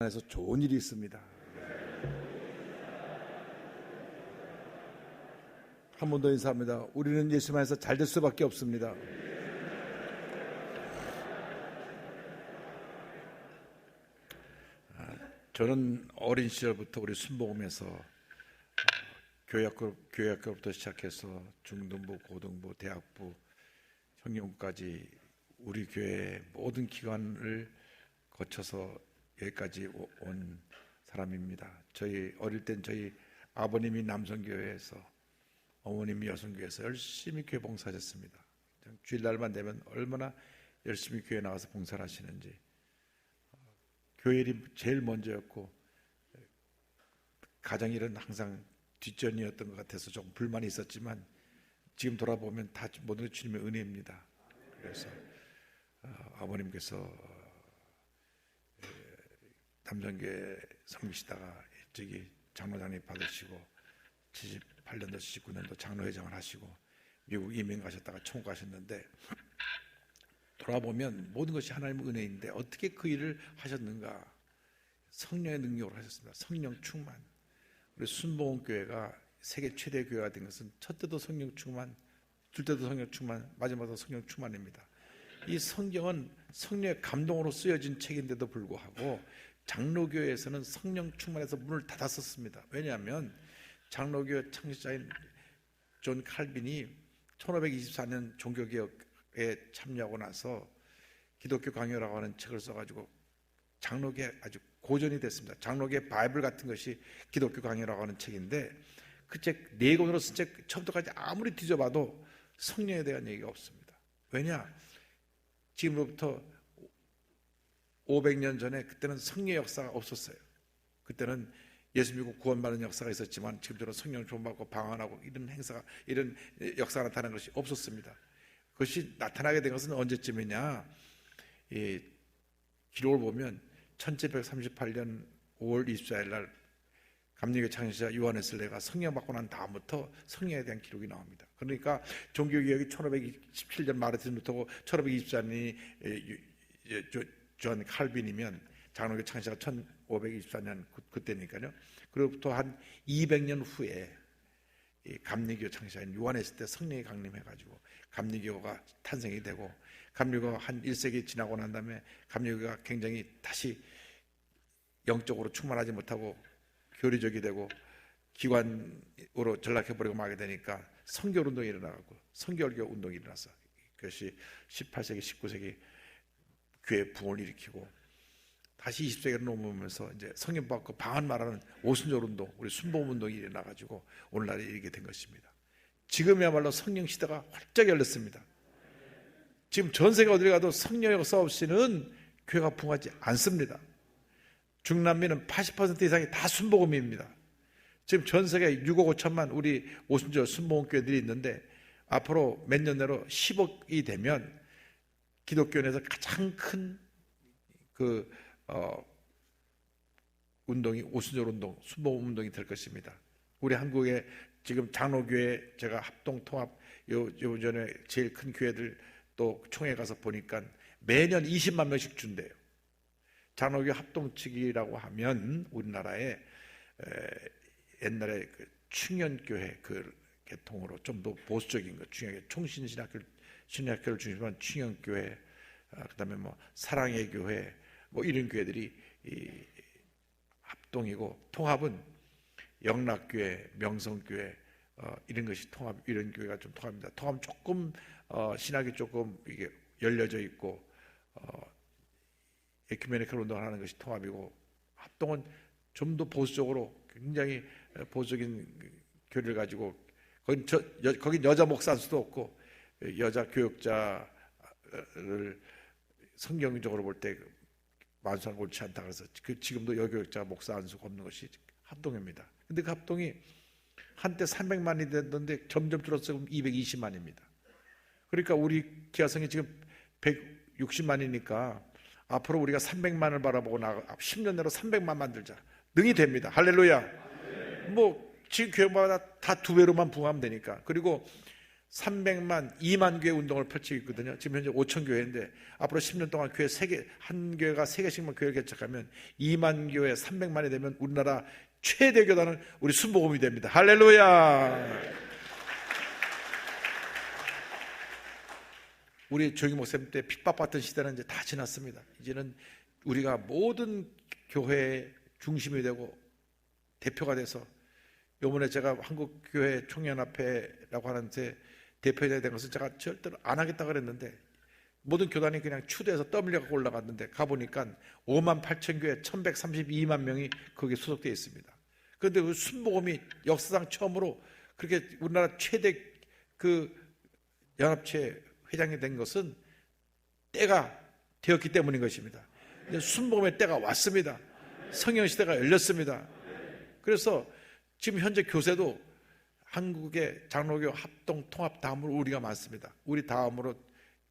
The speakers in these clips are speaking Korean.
안에서 좋은 일이 있습니다. 한 번 더 인사합니다. 우리는 예수 안에서 잘 될 수밖에 없습니다. 아, 저는 어린 시절부터 우리 순복음에서 어, 교육학교, 교육학교부터 시작해서 중등부, 고등부, 대학부, 청년까지 우리 교회 모든 기관을 거쳐서 여기까지 온 사람입니다. 저희 어릴 땐 저희 아버님이 남성교회에서 어머님이 여성교회에서 열심히 교회 봉사하셨습니다. 주일날만 되면 얼마나 열심히 교회 나가서 봉사를 하시는지 교회 일이 제일 먼저였고 가정일은 항상 뒷전이었던 것 같아서 조금 불만이 있었지만 지금 돌아보면 다 모든 주님의 은혜입니다. 그래서 어, 아버님께서 남정교회 섬기시다가 일찍이 장로장님 받으시고 78년도 79년도 장로회장을 하시고 미국 이민 가셨다가 총국 가셨는데 돌아보면 모든 것이 하나님의 은혜인데 어떻게 그 일을 하셨는가 성령의 능력으로 하셨습니다. 성령 충만. 우리 순복음 교회가 세계 최대 교회가 된 것은 첫 때도 성령 충만, 둘 때도 성령 충만, 마지막도 성령 충만입니다. 이 성경은 성령의 감동으로 쓰여진 책인데도 불구하고 장로교회에서는 성령 충만해서 문을 닫았었습니다. 왜냐하면 장로교 창시자인 존 칼빈이 1524년 종교개혁에 참여하고 나서 기독교 강요라고 하는 책을 써가지고 장로계 아주 고전이 됐습니다. 장로계 바이블 같은 것이 기독교 강요라고 하는 책인데 그 책 네 권으로 쓴 책 처음부터까지 아무리 뒤져봐도 성령에 대한 얘기가 없습니다. 왜냐? 지금로부터 500년 전에 그때는 성령 역사가 없었어요. 그때는 예수 믿고 구원받는 역사가 있었지만 지금처럼 성령 존받고 방언하고 이런 행사가 이런 역사가 나타난 것이 없었습니다. 그것이 나타나게 된 것은 언제쯤이냐? 이 기록을 보면 1738년 5월 24일 날 감리교 창시자 요한에슬레가 성령 받고 난 다음부터 성령에 대한 기록이 나옵니다. 그러니까 종교개혁이 1527년 말에부터 1524년이 존 칼빈이면 장로교 창시가 1524년 그, 때니까요 그로부터 한 200년 후에 감리교 창시자인 요한했을 때 성령이 강림해가지고 감리교가 탄생이 되고 감리교가 한 1세기 지나고 난 다음에 감리교가 굉장히 다시 영적으로 충만하지 못하고 교리적이 되고 기관으로 전락해버리고 마게 되니까 성교 운동이 일어나고 성결교 운동이 일어났어. 그것이 18세기, 19세기 교회 부흥을 일으키고 다시 20세기로 넘어오면서 이제 성령 받고 방언 말하는 오순절 운동, 우리 순봉 운동이 일어나 가지고 오늘날에 이르게 된 것입니다. 지금이야말로 성령 시대가 활짝 열렸습니다. 지금 전 세계 어디 가도 성령 역사 없이는 교회가 부흥하지 않습니다. 중남미는 80% 이상이 다 순복음입니다. 지금 전 세계 6억 5천만 우리 오순절 순복음 교회들이 있는데 앞으로 몇 년 내로 10억이 되면 기독교에서 가장 큰그 어, 운동이 오순절 운동, 순복 운동이 될 것입니다. 우리 한국에 지금 장로교회 제가 합동 통합 요, 요 전에 제일 큰 교회들 또 총회 가서 보니까 매년 20만 명씩 준대요. 장로교 합동 측이라고 하면 우리나라에 에, 옛날에 그 충현교회 그 계통으로 좀 더 보수적인 것 중에 총신신학교 신학교를 중심으로 한 충현교회, 아, 그다음에 뭐 사랑의 교회, 뭐 이런 교회들이 이 합동이고 통합은 영락교회, 명성교회 어, 이런 것이 통합 이런 교회가 좀 통합니다. 통합 조금 어, 신학이 조금 이게 열려져 있고 어, 에큐메니컬 운동을 하는 것이 통합이고 합동은 좀 더 보수적으로 굉장히 보수적인 교리를 가지고 거긴 저, 여, 거긴 여자 목사 수도 없고 여자 교육자를 성경적으로 볼 때 만수한 옳지 않다 그래서 그 지금도 여교육자 목사 안수가 없는 것이 합동입니다. 근데 그 합동이 한때 300만이 됐는데 점점 줄어서 지금 220만입니다. 그러니까 우리 기아성이 지금 160만이니까 앞으로 우리가 300만을 바라보고 나가 10년 내로 300만 만들자. 능이 됩니다. 할렐루야. 뭐 지금 교회마다 다 두 배로만 부하면 되니까. 그리고 300만, 2만 교회 운동을 펼치고 있거든요. 지금 현재 5천 교회인데 앞으로 10년 동안 교회 세 개, 한 교회가 세 개씩만 교회를 개척하면 2만 교회 300만이 되면 우리나라 최대 교단은 우리 순복음이 됩니다. 할렐루야! 우리 조기 목사님 때 핍박받던 시대는 이제 다 지났습니다. 이제는 우리가 모든 교회의 중심이 되고 대표가 돼서 요번에 제가 한국교회 총연합회라고 하는데 대표자 된 것은 제가 절대로 안 하겠다 그랬는데 모든 교단이 그냥 추대해서 떠밀려 갖고 올라갔는데 가보니까 5만 8천 교회 1132만 명이 거기에 소속되어 있습니다. 그런데 그 순복음이 역사상 처음으로 그렇게 우리나라 최대 그 연합체 회장이 된 것은 때가 되었기 때문인 것입니다. 순복음의 때가 왔습니다. 성령 시대가 열렸습니다. 그래서 지금 현재 교세도 한국의 장로교 합동 통합 다음으로 우리가 많습니다. 우리 다음으로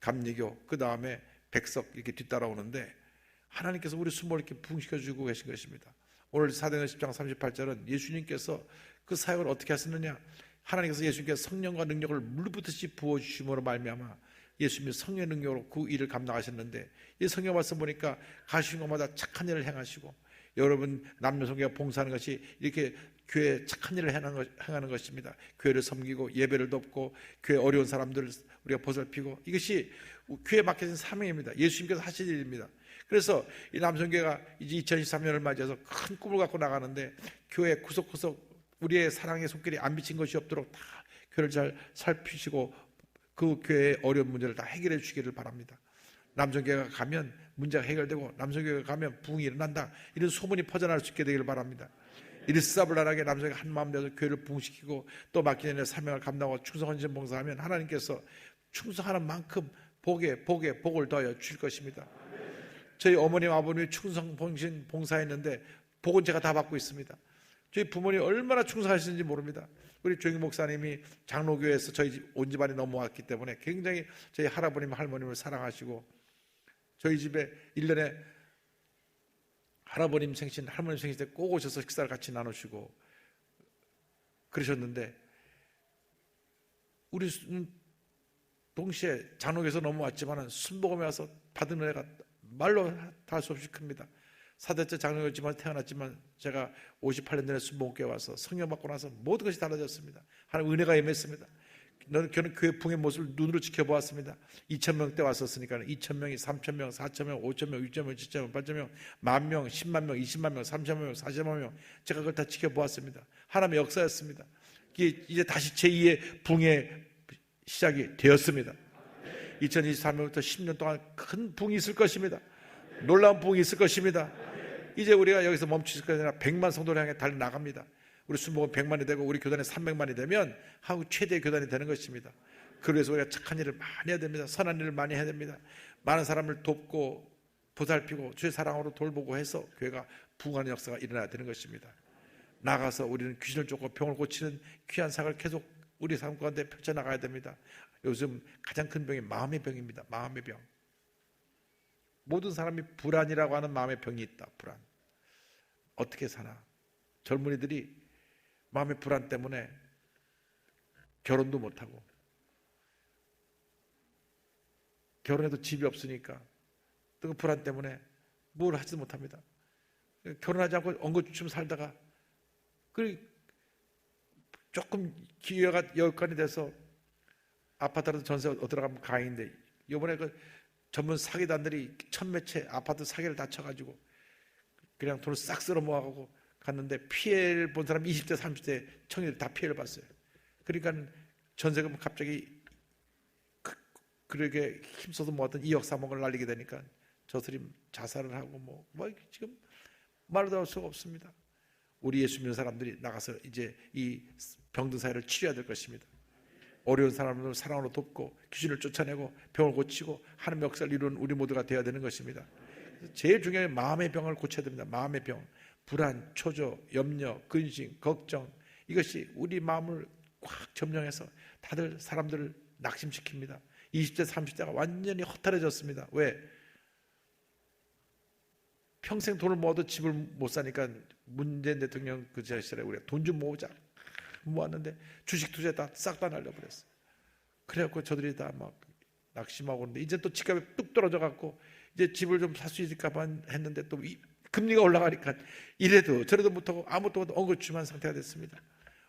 감리교, 그 다음에 백석 이렇게 뒤따라오는데 하나님께서 우리 순복을 이렇게 부흥시켜 주고 계신 것입니다. 오늘 사도행 10장 38절은 예수님께서 그 사역을 어떻게 하셨느냐? 하나님께서 예수님께서 성령과 능력을 물부듯이 부어 주심으로 말미암아 예수님이 성령 능력으로 그 일을 감당하셨는데 이 성경 말씀 보니까 가시는 곳마다 착한 일을 행하시고 여러분 남녀성교가 봉사하는 것이 이렇게 교회 착한 일을 행하는 것입니다. 교회를 섬기고 예배를 돕고 교회 어려운 사람들을 우리가 보살피고 이것이 교회 맡겨진 사명입니다. 예수님께서 하신 일입니다. 그래서 이 남성교회가 이제 2023년을 맞이해서 큰 꿈을 갖고 나가는데 교회 구석구석 우리의 사랑의 손길이 안 비친 것이 없도록 다 교회를 잘 살피시고 그 교회의 어려운 문제를 다 해결해 주시기를 바랍니다. 남성교회가 가면 문제가 해결되고 남성교회가 가면 부흥이 일어난다. 이런 소문이 퍼져나갈 수 있게 되기를 바랍니다. 일사불란하게 남성이 한 마음 되어서 교회를 부흥시키고 또 맡긴 일의 사명을 감당하고 충성헌신 봉사하면 하나님께서 충성하는 만큼 복에 복에 복을 더하여 주실 것입니다. 저희 어머님 아버님이 충성 봉신 봉사했는데 복은 제가 다 받고 있습니다. 저희 부모님 얼마나 충성하시는지 모릅니다. 우리 조영 목사님이 장로교회에서 저희 집, 온 집안이 넘어왔기 때문에 굉장히 저희 할아버님 할머님을 사랑하시고 저희 집에 1년에 할아버님 생신, 할머님 생신 때 꼭 오셔서 식사를 같이 나누시고 그러셨는데 우리는 동시에 장로교에서 넘어왔지만 순복음에 와서 받은 은혜가 말로 다 할 수 없이 큽니다. 사대째 장로였지만 태어났지만 제가 58년 전에 순복음교회 와서 성령 받고 나서 모든 것이 달라졌습니다. 하나님 은혜가 임했습니다. 저는 교회 풍의 모습을 눈으로 지켜보았습니다. 2천명 때 왔었으니까 2천 명이 3천 명, 4천 명, 5천 명, 6천 명, 7천 명, 8천 명, 만 명, 10만 명, 20만 명, 3천명, 40만명 제가 그걸 다 지켜보았습니다. 하나님의 역사였습니다. 이제 다시 제2의 붕의 시작이 되었습니다. 2023년부터 10년 동안 큰 붕이 있을 것입니다. 놀라운 붕이 있을 것입니다. 이제 우리가 여기서 멈추실 것이 아니라 100만 성도를 향해 달려 나갑니다. 우리 순복음 100만이 되고 우리 교단이 300만이 되면 한국 최대 교단이 되는 것입니다. 그래서 우리가 착한 일을 많이 해야 됩니다. 선한 일을 많이 해야 됩니다. 많은 사람을 돕고 보살피고 주의 사랑으로 돌보고 해서 교회가 부흥하는 역사가 일어나야 되는 것입니다. 나가서 우리는 귀신을 쫓고 병을 고치는 귀한 사을 계속 우리 삶 가운데 펼쳐나가야 됩니다. 요즘 가장 큰 병이 마음의 병입니다. 마음의 병. 모든 사람이 불안이라고 하는 마음의 병이 있다. 불안. 어떻게 사나? 젊은이들이 마음의 불안 때문에 결혼도 못하고 결혼해도 집이 없으니까 또그 불안 때문에 뭘 하지도 못합니다. 결혼하지 않고 엉거주춤 살다가 그 조금 기회가 여건이 돼서 아파트라도 전세 얻으러 가면 가인데 이번에 그 전문 사기단들이 채 아파트 사기를 다 쳐가지고 그냥 돈을 싹 쓸어 모아가고 갔는데 피해를 본 사람 20대, 30대 청년들 다 피해를 봤어요. 그러니까 전세금 갑자기 그, 그러게 힘써서 모았던 2억 3억을 날리게 되니까 저들이 자살을 하고 뭐, 뭐 지금 말도 할 수가 없습니다. 우리 예수 믿는 사람들이 나가서 이제 이 병든 사회를 치료해야 될 것입니다. 어려운 사람을 사랑으로 돕고 귀신을 쫓아내고 병을 고치고 하나님의 역사를 이루는 우리 모두가 되어야 되는 것입니다. 제일 중요한 마음의 병을 고쳐야 됩니다. 마음의 병. 불안, 초조, 염려, 근심, 걱정 이것이 우리 마음을 꽉 점령해서 다들 사람들을 낙심시킵니다. 20대, 30대가 완전히 허탈해졌습니다. 왜? 평생 돈을 모아도 집을 못 사니까 문재인 대통령 그 시절에 우리가 돈 좀 모으자 모았는데 주식 투자 다 싹 다 날려버렸어요. 그래갖고 저들이 다 막 낙심하고 있는데 이제 또 집값이 뚝 떨어져 갖고 이제 집을 좀 살 수 있을까만 했는데 또 이, 금리가 올라가니까 이래도 저래도 못하고 아무것도 못하고 엉거주춤한 상태가 됐습니다.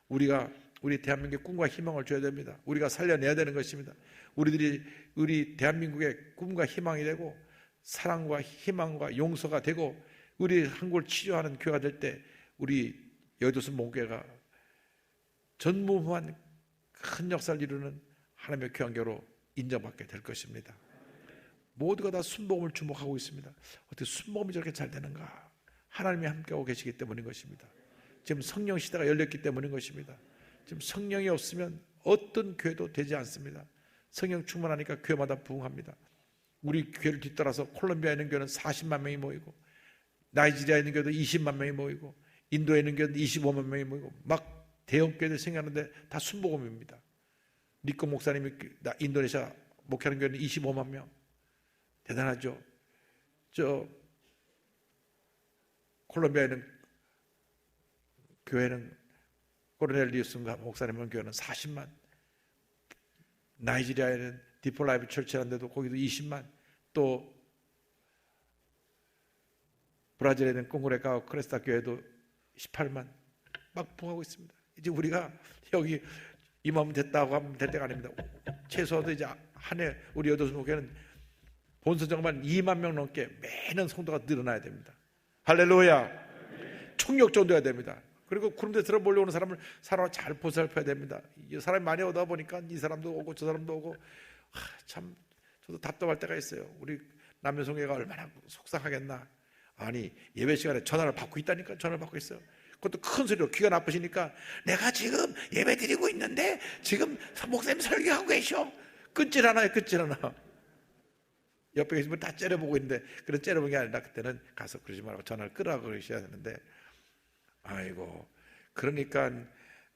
우리가 우리 대한민국의 꿈과 희망을 줘야 됩니다. 우리가 살려내야 되는 것입니다. 우리들이 우리 대한민국의 꿈과 희망이 되고 사랑과 희망과 용서가 되고 우리 한국을 치료하는 교회가 될 때 우리 여도수 목교회가 전무후한 큰 역사를 이루는 하나님의 교환교로 인정받게 될 것입니다. 모두가 다 순복음을 주목하고 있습니다. 어떻게 순복음이 저렇게 잘 되는가? 하나님이 함께하고 계시기 때문인 것입니다. 지금 성령 시대가 열렸기 때문인 것입니다. 지금 성령이 없으면 어떤 교회도 되지 않습니다. 성령 충만하니까 교회마다 부흥합니다. 우리 교회를 뒤따라서 콜롬비아에 있는 교회는 40만 명이 모이고 나이지리아에 있는 교회도 20만 명이 모이고 인도에 있는 교회도 25만 명이 모이고 막 대형 교회들 생겨나는데 다 순복음입니다. 니꺼 목사님이 그 인도네시아 목회하는 교회는 25만 명. 대단하죠. 저 콜롬비아에는 교회는 코르넬리우스인가 목사님은 교회는 40만. 나이지리아에는 디폴라이브 철치라는데도 거기도 20만. 또 브라질에는 꽁그레카 크레스타 교회도 18만. 막 부하고 있습니다. 이제 우리가 여기 이맘 됐다고 하면 될 때가 아닙니다. 최소도 이제 한 해 우리 여도수 목회는 본선정만 2만 명 넘게 매년 성도가 늘어나야 됩니다. 할렐루야. 총력 정도야 됩니다. 그리고 구름대 들어 몰려오는 사람을 사람 잘 보살펴야 됩니다. 사람이 많이 오다 보니까 이 사람도 오고 저 사람도 오고 하, 참 저도 답답할 때가 있어요. 우리 남녀성회가 얼마나 속상하겠나. 아니 예배 시간에 전화를 받고 있다니까 전화를 받고 있어요. 그것도 큰 소리로 귀가 나쁘시니까 내가 지금 예배 드리고 있는데 지금 목사님 설교하고 계셔. 끊질 않아요. 끊질 않아. 옆에 계신 분 다 째려보고 있는데 그런 째려보는 게 아니라 그때는 가서 그러지 말고 전화를 끄라고 그러셔야 되는데 아이고 그러니까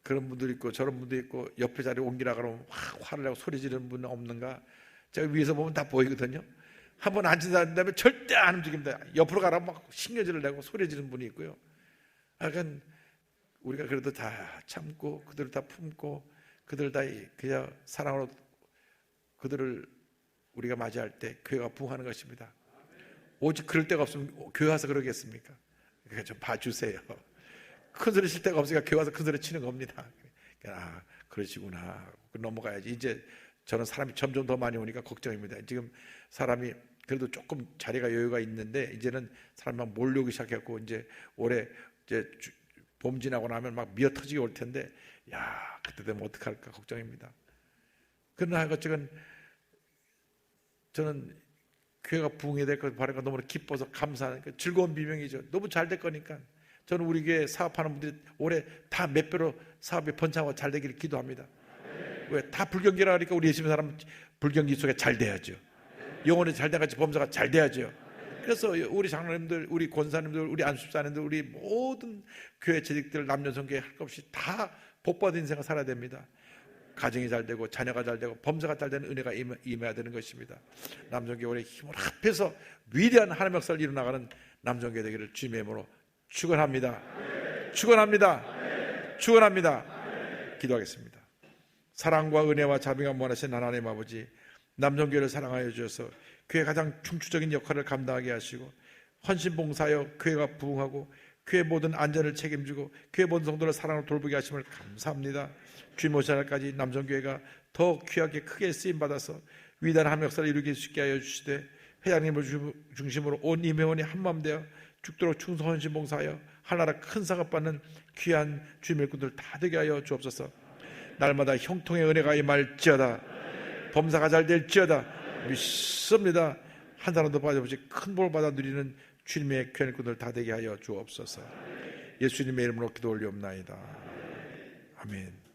그런 분도 있고 저런 분도 있고 옆에 자리 옮기라 그러면 확 화를 내고 소리 지르는 분 없는가? 제가 위에서 보면 다 보이거든요. 한 번 앉은 다음에 절대 안 움직입니다. 옆으로 가라 막 신경질을 내고 소리 지르는 분이 있고요. 하여간 우리가 그래도 다 참고 그들을 다 품고 그들 다 그냥 사랑으로 그들을 우리가 맞이할 때 교회가 부흥하는 것입니다. 오직 그럴 데가 없으면 교회 와서 그러겠습니까? 그러니까 좀 봐주세요. 큰 소리 칠 데가 없으니까 교회 와서 큰 소리 치는 겁니다. 아, 그러시구나. 넘어가야지. 이제 저는 사람이 점점 더 많이 오니까 걱정입니다. 지금 사람이 그래도 조금 자리가 여유가 있는데 이제는 사람이 막 몰려오기 시작했고 이제 올해 이제 봄 지나고 나면 막 미어 터지게 올 텐데 야 그때 되면 어떡할까 걱정입니다. 그러나 그것은 저는 교회가 부흥이 될것 바라니까 너무 기뻐서 감사하는 그 즐거운 비명이죠. 너무 잘 될 거니까. 저는 우리 교회 사업하는 분들이 올해 다 몇 배로 사업이 번창하고 잘 되기를 기도합니다. 왜? 다 불경기라 하니까 우리 예수님 사람 불경기 속에 잘 돼야죠. 영혼이 잘 돼가지 범사가 잘 돼야죠. 그래서 우리 장로님들, 우리 권사님들, 우리 안수사님들, 우리 모든 교회 재직들 남녀성계 할것 없이 다 복받은 인생을 살아야 됩니다. 가정이 잘 되고 자녀가 잘 되고 범사가 잘 되는 은혜가 임해야 되는 것입니다. 남정교회의 힘을 합해서 위대한 하나님의 역사를 이루나가는 남정교회 되기를 주님의 이름으로 축원합니다. 축원합니다. 축원합니다. 기도하겠습니다. 사랑과 은혜와 자비가 원하신 하나님 아버지 남정교회를 사랑하여 주셔서 교회 가장 중추적인 역할을 감당하게 하시고 헌신봉사하여 교회가 부흥하고 교회 모든 안전을 책임지고 교회 모든 성도를 사랑으로 돌보게 하심을 감사합니다. 날까지 남성교회가 더 귀하게 크게 쓰임 받아서 위대한 한 역사를 이루게 수 있게 하여 주시되 회장님을 중심으로 온 임회원이 한마음 되어 죽도록 충성 헌신 봉사하여 하나라 큰 상업 받는 귀한 주님의 일꾼들 다 되게 하여 주옵소서. 날마다 형통의 은혜가 임할지어다. 범사가 잘 될지어다. 믿습니다. 한 사람도 빠져보지 큰볼 받아 누리는 주님의 귀한 일꾼들 다 되게 하여 주옵소서. 예수님의 이름으로 기도 올리옵나이다. 아멘.